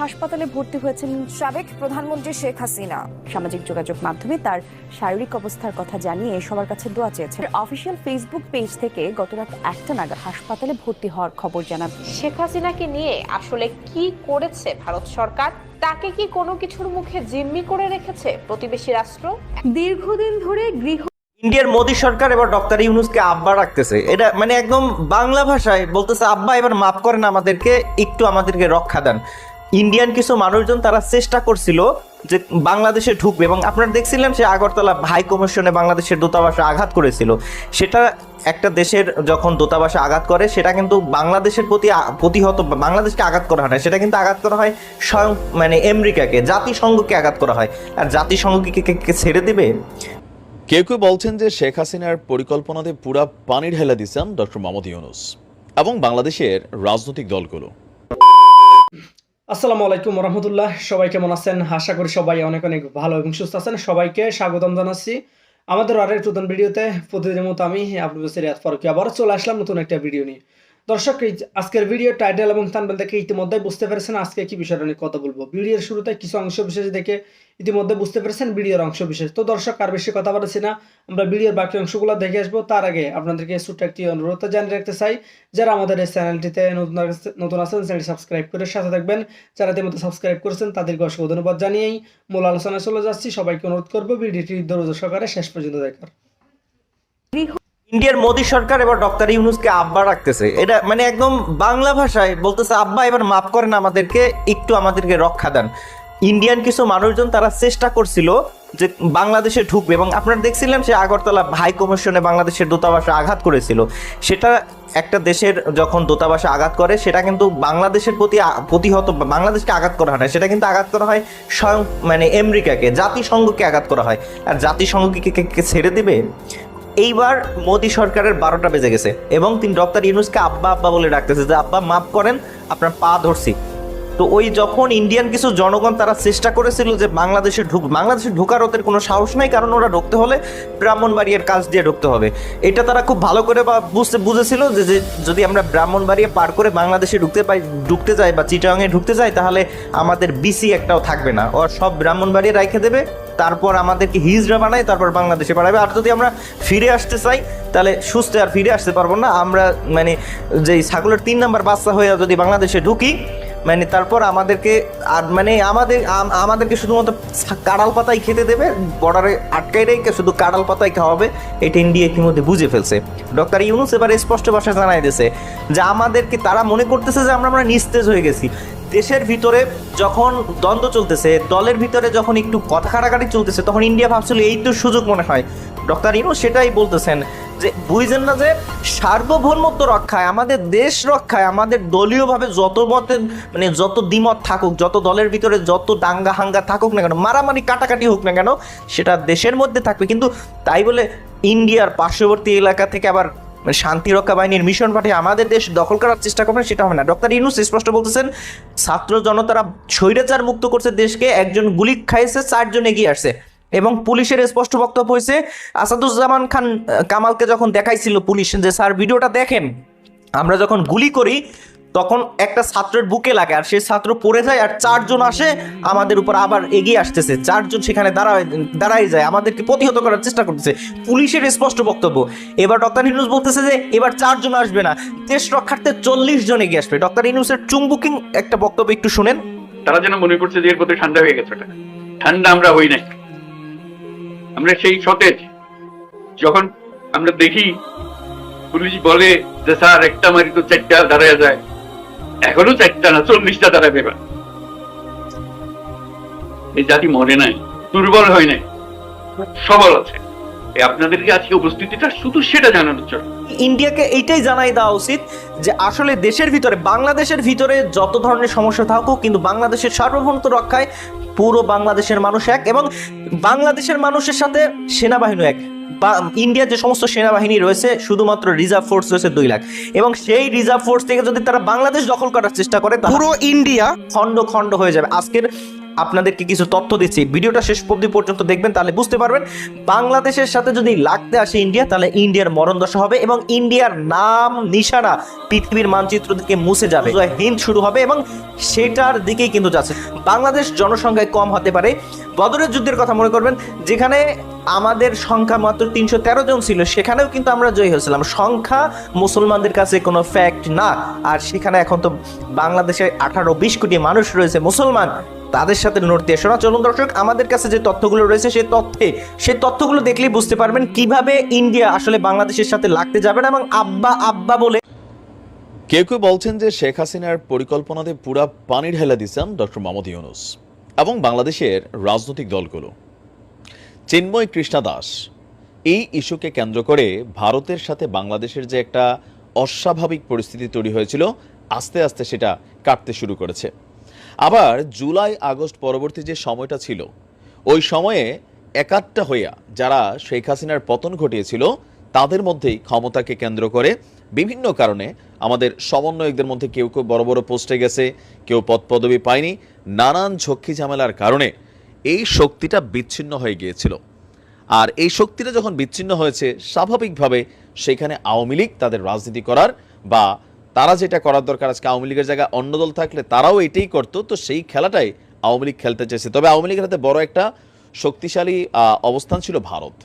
হাসপাতালে ভর্তি হয়েছেন সাবেক প্রধানমন্ত্রী শেখ হাসিনা। সামাজিক যোগাযোগ মাধ্যমে তার শারীরিক অবস্থার কথা জানিয়ে সবার কাছে দোয়া চেয়েছেন। অফিসিয়াল ফেসবুক পেজ থেকে গতরাত একটা নাগাদ হাসপাতালে ভর্তি হওয়ার খবর জানান। শেখ হাসিনাকে নিয়ে আসলে কি করেছে ভারত সরকার? তাকে কি কোনো কিছুর মুখে জিম্মি করে রেখেছে প্রতিবেশী রাষ্ট্র? দীর্ঘদিন ধরে গৃহ ইন্ডিয়ার মোদী সরকার এবার ডক্টর ইউনুসকে আব্বা রাখতেছে। এটা মানে একদম বাংলা ভাষায় বলতেছে আব্বা এবার মাফ করেন আমাদেরকে একটু আমাদেরকে রক্ষা দেন। ইন্ডিয়ান কিছু মানুষজন তারা চেষ্টা করছিল যে বাংলাদেশে ঢুকবে এবং আপনারা দেখছিলেন সে আগরতলা হাই কমিশনে বাংলাদেশের দূতাবাসে আঘাত করেছিল। সেটা একটা দেশের যখন দূতাবাসে আঘাত করে, সেটা কিন্তু বাংলাদেশের প্রতি প্রতিহত বাংলাদেশকে আঘাত করা হয় না। সেটা কিন্তু আঘাত করা হয় স্বয়ং মানে আমেরিকাকে, জাতিসংঘকে আঘাত করা হয়। আর জাতিসংঘকে ছেড়ে দিবে? কেউ কেউ বলছেন যে শেখ হাসিনার পরিকল্পনাতে পুরা পানি ঢেলা দিচ্ছেন ডক্টর মোহাম্মদ ইউনুস এবং বাংলাদেশের রাজনৈতিক দলগুলো। আসসালামু আলাইকুম রহমতুল্লাহ। সবাই কেমন আছেন? আশা করি সবাই অনেক অনেক ভালো এবং সুস্থ আছেন। সবাইকে স্বাগতম জানাচ্ছি আমাদের আরেক নতুন ভিডিওতে। প্রতিদিনের মতো আমি আপনাদের সিরিয়াত ফারুকি আবার চলে আসলাম নতুন একটা ভিডিও নিয়ে। দর্শক, এই আজকের ভিডিও টাইটেল এবং থাম্বনেল দেখে ইতিমধ্যে বুঝতে পেরেছেন আজকে কি বিষয়টা নিয়ে কথা বলব। ভিডিওর শুরুতে কিছু অংশ বিশেষ দেখে ইতিমধ্যে বুঝতে পেরেছেন ভিডিওর অংশ বিশেষ। তো দর্শক, আর বেশি কথা বলেছি না, আমরা ভিডিওর বাকি অংশগুলো দেখে আসব। তার আগে আপনাদেরকে ছোট্ট একটি অনুরোধ জানিয়ে রাখতে চাই, যারা আমাদের এই চ্যানেলটিতে নতুন নতুন আছেন চ্যানেলটি সাবস্ক্রাইব করে সাথে থাকবেন। যারা ইতিমধ্যে সাবস্ক্রাইব করেছেন, তাদেরকে অসংখ্য ধন্যবাদ জানিয়েই মূল আলোচনায় চলে যাচ্ছি। সবাইকে অনুরোধ করব ভিডিওটি ধৈর্য সহকারে শেষ পর্যন্ত দেখার। ইন্ডিয়ার মোদী সরকার এবার ডক্টর ইউনুসকে আব্বা রাখতেছে। এটা মানে একদম বাংলা ভাষায় বলতেছে, আব্বা, এবার মাফ করেন আমাদেরকে, একটু আমাদেরকে রক্ষা দেন। ইন্ডিয়ান কিছু মানুষজন তারা চেষ্টা করছিল যে বাংলাদেশে ঢুকবে এবং আপনারা দেখছিলেন সে আগরতলা হাই কমিশনে বাংলাদেশের দূতাবাসে আঘাত করেছিল। সেটা একটা দেশের যখন দূতাবাসে আঘাত করে, সেটা কিন্তু বাংলাদেশের প্রতি প্রতিহত বাংলাদেশকে আঘাত করা হয় না। সেটা কিন্তু আঘাত করা হয় স্বয়ং মানে আমেরিকাকে, জাতিসংঘকে আঘাত করা হয়। আর জাতিসংঘকে ছেড়ে দিবে? এইবার মোদী সরকারের বারোটা বেজে গেছে এবং তিনি ডক্টর ইউনুসকে আব্বা আব্বা বলে ডাকতেছে যে, আব্বা, মাফ করেন, আপনার পা ধরছি। তো ওই যখন ইন্ডিয়ান কিছু জনগণ তারা চেষ্টা করেছিল যে বাংলাদেশে ঢুক, বাংলাদেশে ঢোকার ওদের কোনো সাহস নাই, কারণ ওরা ঢুকতে হলে ব্রাহ্মণবাড়িয়ার কাজ দিয়ে ঢুকতে হবে। এটা তারা খুব ভালো করে বা বুঝতে, বুঝেছিল যে যদি আমরা ব্রাহ্মণবাড়িয়া পার করে বাংলাদেশে ঢুকতে পাই, ঢুকতে যাই বা চিটাংয়ে ঢুকতে যাই, তাহলে আমাদের বিসি একটাও থাকবে না। ওর সব ব্রাহ্মণবাড়িয়া রেখে দেবে। তারপর আমাদেরকে হিজড়া বানায়, তারপর বাংলাদেশে পাঠাবে। আর যদি আমরা ফিরে আসতে চাই, তাহলে সুস্থ আর ফিরে আসতে পারব না। আমরা মানে যে ছাগলের তিন নাম্বার বাচ্চা হয়ে যদি বাংলাদেশে ঢুকি মানে তারপর আমাদেরকে আর মানে আমাদের আমাদেরকে শুধুমাত্র কাঁড়াল পাতাই খেতে দেবে, বর্ডারে আটকাই রেখে শুধু কাঁড়াল পাতাই খাওয়াবে এটা ইন্ডিয়া ইতিমধ্যে বুঝে ফেলছে। ডক্টর ইউনুস এবার স্পষ্ট ভাষায় জানাই দিয়েছে যে, আমাদেরকে তারা মনে করতেছে যে আমরা আমরা নিস্তেজ হয়ে গেছি। দেশের ভিতরে যখন দ্বন্দ্ব চলতেছে, দলের ভিতরে যখন একটু কথা কাটাকাটি চলতেছে, তখন ইন্ডিয়া ভাবছিল এই তো সুযোগ মনে হয়। ডক্টর ইনু সেটাই বলতেছেন যে বুঝছেন না যে, সার্বভৌমত্ব রক্ষায়, আমাদের দেশ রক্ষায়, আমাদের দলীয়ভাবে যত মতের মানে যত দ্বিমত থাকুক, যত দলের ভিতরে যত দাঙ্গা হাঙ্গা থাকুক না কেন, মারামারি কাটাকাটি হোক না কেন, সেটা দেশের মধ্যে থাকবে। কিন্তু তাই বলে ইন্ডিয়ার পার্শ্ববর্তী এলাকা থেকে আবার মানে শান্তিরক্ষা বাহিনীর মিশন পাঠিয়ে আমাদের দেশ দখল করার চেষ্টা করবেন, সেটা হবে না। ডক্টর ইনুস স্পষ্ট বলতেছেন, ছাত্র জনতারা স্বৈরাচার মুক্ত করছে দেশকে, একজন গুলি খাইছে, চারজন এগিয়ে আসছে। এবং পুলিশের স্পষ্ট বক্তব্য হয়েছে, আসাদুজ্জামান খান কামালকে যখন দেখাইছিল পুলিশ যে, স্যার, ভিডিওটা দেখেন। আমরা যখন গুলি করি তখন একটা ছাত্রের বুকে লাগে, আর সেই ছাত্র পড়ে যায়, আর চারজন আসে, আমাদের উপর আবার এগিয়ে আসতেছে। চারজন সেখানে দাঁড়ায় দাঁড়াই যায়, আমাদেরকে প্রতিহত করার চেষ্টা করতেছে। পুলিশের স্পষ্ট বক্তব্য। এবার ডক্টর ইনুস বলতেছে যে, এবার চারজন আসবে না। দেশ রক্ষার্থে চল্লিশ জন এগিয়ে আসবে। ডক্টর ইনুসের চুম্বুকিং একটা বক্তব্য একটু শুনেন। তারা যেন মনে করছে যে, এর মধ্যে ঠান্ডা হয়ে গেছে ঠান্ডা আমরা হই নাই। আমরা সেই সতেজ। যখন আমরা দেখি, পুলিশ বলে যে, স্যার, একটা মারি তো চারটা দাঁড়ায় যায়। এখনও চারটা চল্লিশটা দাঁড়াবে এবার এই জাতি মরে নাই, দুর্বল হয় নাই, সবল আছে। আপনাদেরকে আজকে উপস্থিতিটা শুধু সেটা জানানোর জন্য। ইন্ডিয়াকে এইটাই জানাই দেওয়া উচিত যে আসলে দেশের ভিতরে, বাংলাদেশের ভিতরে যত ধরনের সমস্যা থাকুক, কিন্তু বাংলাদেশের সার্বভৌমত্ব রক্ষায় পুরো বাংলাদেশের মানুষ এক এবং বাংলাদেশের মানুষের সাথে সেনাবাহিনী এক। বা ইন্ডিয়ার যে সমস্ত সেনাবাহিনী রয়েছে শুধুমাত্র রিজার্ভ ফোর্স রয়েছে দুই লাখ। এবং সেই রিজার্ভ ফোর্স থেকে যদি তারা বাংলাদেশ দখল করার চেষ্টা করে পুরো ইন্ডিয়া খণ্ড খণ্ড হয়ে যাবে। আজকের আপনাদেরকে কিছু তথ্য দিচ্ছি। ভিডিওটা শেষ অবধি পর্যন্ত দেখবেন, তাহলে বুঝতে পারবেন। বাংলাদেশের সাথে যদি লাগতে আসে ইন্ডিয়া, তাহলে ইন্ডিয়ার মরণ দশা হবে এবং ইন্ডিয়ার নাম নিশানা পৃথিবীর মানচিত্র থেকে মুছে যাবে। হিন্দ শুরু হবে এবং সেটার দিকেই কিন্তু যাচ্ছে। বাংলাদেশ জনসংখ্যায় কম হতে পারে। বদরের যুদ্ধের কথা মনে করবেন, যেখানে আমাদের সংখ্যা মাত্র তিনশো তেরো জন ছিল, সেখানেও কিন্তু আমরা জয়ী হয়েছিলাম। সংখ্যা মুসলমানদের কাছে কোনো ফ্যাক্ট না। আর সেখানে এখন তো বাংলাদেশে আঠারো, বিশ কোটি মানুষ রয়েছে মুসলমান। তাদের সাথে নড়তে এসো না। চলুন দর্শক, আমাদের কাছে যে তথ্যগুলো রয়েছে সেই তথ্যে সেই তথ্যগুলো দেখলেই বুঝতে পারবেন কীভাবে ইন্ডিয়া আসলে বাংলাদেশের সাথে লাগতে যাবে না এবং আব্বা আব্বা বলে কেউ কেউ বলছেন যে শেখ হাসিনার পরিকল্পনাতে পুরা পানি ঢেলা দিচ্ছেন ডক্টর মোহাম্মদ ইউনুস। এবং বাংলাদেশের রাজনৈতিক দলগুলো। চিন্ময় কৃষ্ণা দাস, এই ইস্যুকে কেন্দ্র করে ভারতের সাথে বাংলাদেশের যে একটা অস্বাভাবিক পরিস্থিতি তৈরি হয়েছিল, আস্তে আস্তে সেটা কাটতে শুরু করেছে। আবার জুলাই আগস্ট পরবর্তী যে সময়টা ছিল, ওই সময়ে একাত্তা হইয়া যারা শেখ হাসিনার পতন ঘটিয়েছিল, তাদের মধ্যেই ক্ষমতাকে কেন্দ্র করে বিভিন্ন কারণে আমাদের সমন্বয়কদের মধ্যে কেউ কেউ বড় বড় পোস্টে গেছে, কেউ পদ পদবি পায়নি নানান ঝক্কি ঝামেলার কারণে এই শক্তিটা বিচ্ছিন্ন হয়ে গিয়েছিল। আর এই শক্তিটা যখন বিচ্ছিন্ন হয়েছে, স্বাভাবিকভাবে সেখানে আওয়ামী লীগ তাদের রাজনীতি করার বা তারা যেটা করার দরকার আজকে আওয়ামী লীগের জায়গায় অন্য দল থাকলে তারাও এটাই করতো, তো সেই খেলাটাই আওয়ামী লীগ খেলতে চেয়েছে। তবে আওয়ামী লীগের হাতে বড় একটা শক্তিশালী অবস্থান ছিল ভারত।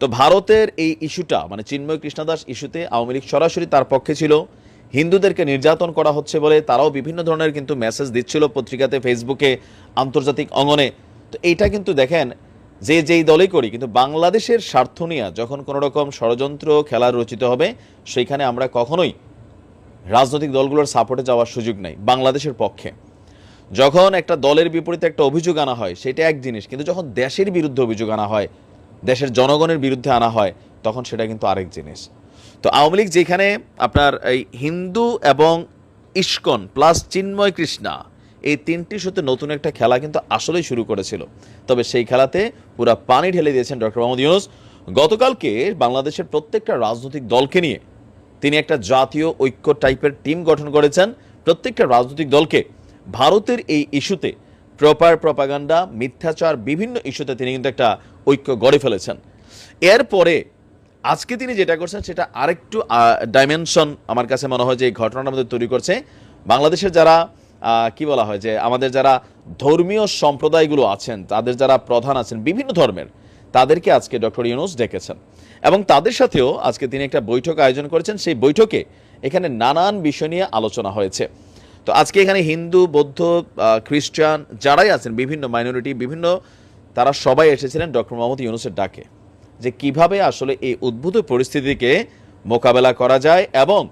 তো ভারতের এই ইস্যুটা মানে চিন্ময় কৃষ্ণদাস ইস্যুতে আওয়ামী লীগ সরাসরি তার পক্ষে ছিল। হিন্দুদেরকে নির্যাতন করা হচ্ছে বলে তারাও বিভিন্ন ধরনের কিন্তু মেসেজ দিচ্ছিল পত্রিকাতে ফেসবুকে আন্তর্জাতিক অঙ্গনে। তো এইটা কিন্তু দেখেন, যে যেই দলেই করি, কিন্তু বাংলাদেশের স্বার্থ নিয়ে যখন কোনো রকম ষড়যন্ত্র, খেলা রচিত হবে সেইখানে আমরা কখনোই রাজনৈতিক দলগুলোর সাপোর্টে যাওয়ার সুযোগ নাই, বাংলাদেশের পক্ষে। যখন একটা দলের বিপরীতে একটা অভিযোগ আনা হয়, সেটা এক জিনিস, কিন্তু যখন দেশের বিরুদ্ধে অভিযোগ আনা হয়, দেশের জনগণের বিরুদ্ধে আনা হয়, তখন সেটা কিন্তু আরেক জিনিস। তো আওয়ামী লীগ যেখানে আপনার এই হিন্দু এবং ইস্কন প্লাস চিন্ময় কৃষ্ণা, এই তিনটি সাথে নতুন একটা খেলা কিন্তু আসলেই শুরু করেছিল। তবে সেই খেলাতে পুরা পানি ঢেলে দিয়েছেন ডক্টর মোহাম্মদ ইউনুস। গতকালকে বাংলাদেশের প্রত্যেকটা রাজনৈতিক দলকে নিয়ে তিনি একটা জাতীয় ঐক্য টাইপের টিম গঠন করেছেন। প্রত্যেকটা রাজনৈতিক দলকে ভারতের এই ইস্যুতে প্রপার প্রপাগান্ডা মিথ্যাচার, বিভিন্ন ইস্যুতে তিনি কিন্তু একটা ঐক্য গড়ে ফেলেছেন। এরপরে আজকে তিনি যেটা করছেন, সেটা আরেকটু ডাইমেনশন আমার কাছে মনে হয় যে এই ঘটনাটা আমাদের তৈরি করছে। বাংলাদেশের যারা কি বলা হয় যে, আমাদের যারা ধর্মীয় সম্প্রদায়গুলো আছেন, তাদের যারা প্রধান আছেন, বিভিন্ন ধর্মের, তাদেরকে আজকে ডক্টর ইউনুস ডেকেছেন। এবং তাদের সাথেও আজকে তিনি একটা বৈঠক আয়োজন করেছেন। সেই বৈঠকে এখানে নানান বিষয় নিয়ে আলোচনা হয়েছে। তো আজকে এখানে হিন্দু, বৌদ্ধ খ্রিস্টান যারাই আছেন, বিভিন্ন মাইনরিটি বিভিন্ন, তারা সবাই এসেছিলেন ডক্টর মোহাম্মদ ইউনুসের ডাকে। যে কীভাবে আসলে এই উদ্ভূত পরিস্থিতিকে মোকাবেলা করা যায় এবং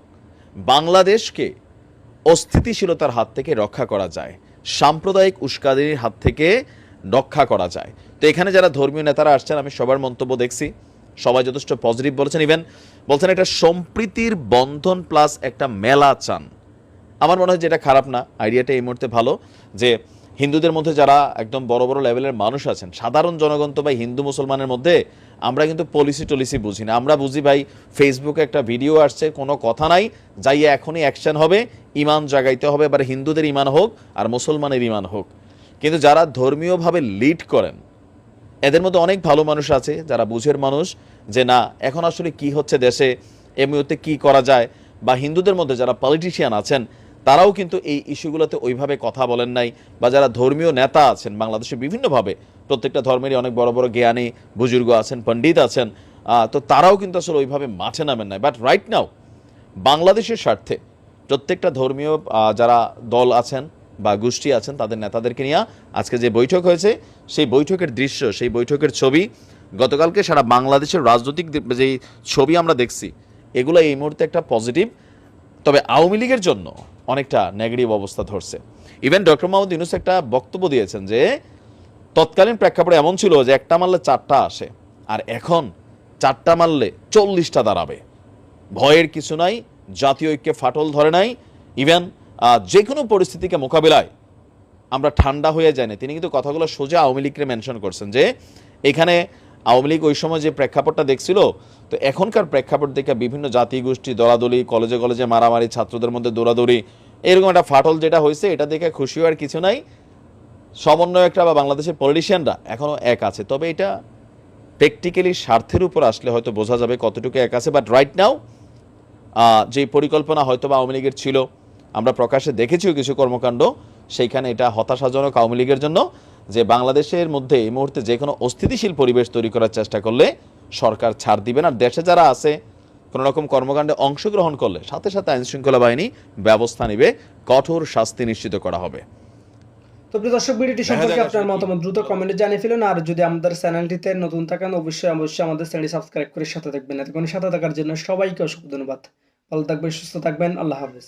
বাংলাদেশকে অস্থিতিশীলতার হাত থেকে রক্ষা করা যায়, সাম্প্রদায়িক উস্কানির হাত থেকে রক্ষা করা যায়। তো এখানে যারা ধর্মীয় নেতারা আসছেন, আমি সবার মন্তব্য দেখছি। সবাই যথেষ্ট পজিটিভ বলেছেন। ইভেন বলছেন একটা সম্প্রীতির বন্ধন প্লাস একটা মেলা চান। আমার মনে হয় যে এটা খারাপ না। আইডিয়াটা এই মুহূর্তে ভালো যে হিন্দুদের মধ্যে যারা একদম বড় বড় লেভেলের মানুষ আছেন, সাধারণ জনগণ তো ভাই হিন্দু মুসলমানের মধ্যে আমরা কিন্তু পলিসি টলিসি বুঝি না। আমরা বুঝি ভাই ফেসবুকে একটা ভিডিও আসছে, কোনো কথা নাই, যাইয়ে এখনই অ্যাকশন হবে, ইমান জাগাইতে হবে, এবার হিন্দুদের ইমান হোক আর মুসলমানের ইমান হোক। কিন্তু যারা ধর্মীয়ভাবে লিড করেন, এদের মধ্যে অনেক ভালো মানুষ আছে, যারা বুঝের মানুষ, যে না, এখন আসলে কি হচ্ছে দেশে এই মুহূর্তে কি করা যায়, বা হিন্দুদের মধ্যে যারা পলিটিশিয়ান আছেন, তারাও কিন্তু এই ইস্যুগুলোতে ওইভাবে কথা বলেন নাই, বা যারা ধর্মীয় নেতা আছেন, বাংলাদেশে বিভিন্নভাবে প্রত্যেকটা ধর্মেরই অনেক বড় বড় জ্ঞানী বুজুর্গ আছেন, পণ্ডিত আছেন তো তারাও কিন্তু আসলে ওইভাবে মাঠে নামেন নাই। বাট রাইট নাও বাংলাদেশের স্বার্থে প্রত্যেকটা ধর্মীয় যারা দল আছেন বা গোষ্ঠী আছেন, তাদের নেতাদেরকে নিয়ে আজকে যে বৈঠক হয়েছে, সেই বৈঠকের দৃশ্য, সেই বৈঠকের ছবি, গতকালকে সারা বাংলাদেশের রাজনৈতিক যেই ছবি আমরা দেখছি, এগুলো এই মুহূর্তে একটা পজিটিভ তবে আওয়ামী লীগের জন্য অনেকটা নেগেটিভ অবস্থা ধরছে। ইভেন ডক্টর মোহাম্মদ ইউনুস একটা বক্তব্য দিয়েছেন যে তৎকালীন প্রেক্ষাপটে এমন ছিল যে একটা মারলে চারটা আসে, আর এখন চারটা মারলে চল্লিশটা দাঁড়াবে। ভয়ের কিছু নাই, জাতীয় ঐক্যে ফাটল ধরে নাই। ইভেন যে কোনো পরিস্থিতিকে মোকাবিলায় আমরা ঠান্ডা হয়ে যায়নি। তিনি কিন্তু কথাগুলো সোজা আওয়ামী লীগকে মেনশন করছেন যে এখানে আওয়ামী লীগ ওই সময় যে প্রেক্ষাপটটা দেখছিল, তো এখনকার প্রেক্ষাপট দেখে বিভিন্ন জাতি গোষ্ঠী, দলাদলি, কলেজে কলেজে মারামারি, ছাত্রদের মধ্যে দৌড়াদৌড়ি, এরকম একটা ফাটল যেটা হয়েছে, এটা দেখে খুশি হওয়ার কিছু নাই। সমন্বয়করা বা বাংলাদেশের পলিটিশিয়ানরা এখনও এক আছে। তবে এটা প্র্যাকটিক্যালি স্বার্থের উপর আসলে হয়তো বোঝা যাবে কতটুকু এক আছে। বাট রাইট নাও যে পরিকল্পনা হয়তো বা আওয়ামী লীগের ছিল, আমরা প্রকাশ্যে দেখেছিও কিছু কর্মকাণ্ড, সেইখানে এটা হতাশাজনক আওয়ামী লীগের জন্য, যে বাংলাদেশের মধ্যে এই মুহূর্তে যে কোনো অস্থিতিশীল পরিবেশ তৈরি করার চেষ্টা করলে সরকার ছাড় দিবে না। আর দেশে যারা আছে, কোনো রকম কর্মকাণ্ডে অংশগ্রহণ করলে, সাথে সাথে আইন শৃঙ্খলা বাহিনী ব্যবস্থা নেবে, কঠোর শাস্তি নিশ্চিত করা হবে। তো প্রিয় দর্শক ভিডিওটি সম্পর্কে আপনার মতামত দ্রুত কমেন্টে জানিয়ে ফেলুন। আর যদি আমাদের চ্যানেলটিতে নতুন থাকেন অবশ্যই অবশ্যই আমাদের চ্যানেলটি সাবস্ক্রাইব করে সাথে থাকবেন। এতক্ষণ সাথে থাকার জন্য সবাইকে অসংখ্য ধন্যবাদ। ভালো থাকবেন সুস্থ থাকবেন। আল্লাহ হাফেজ।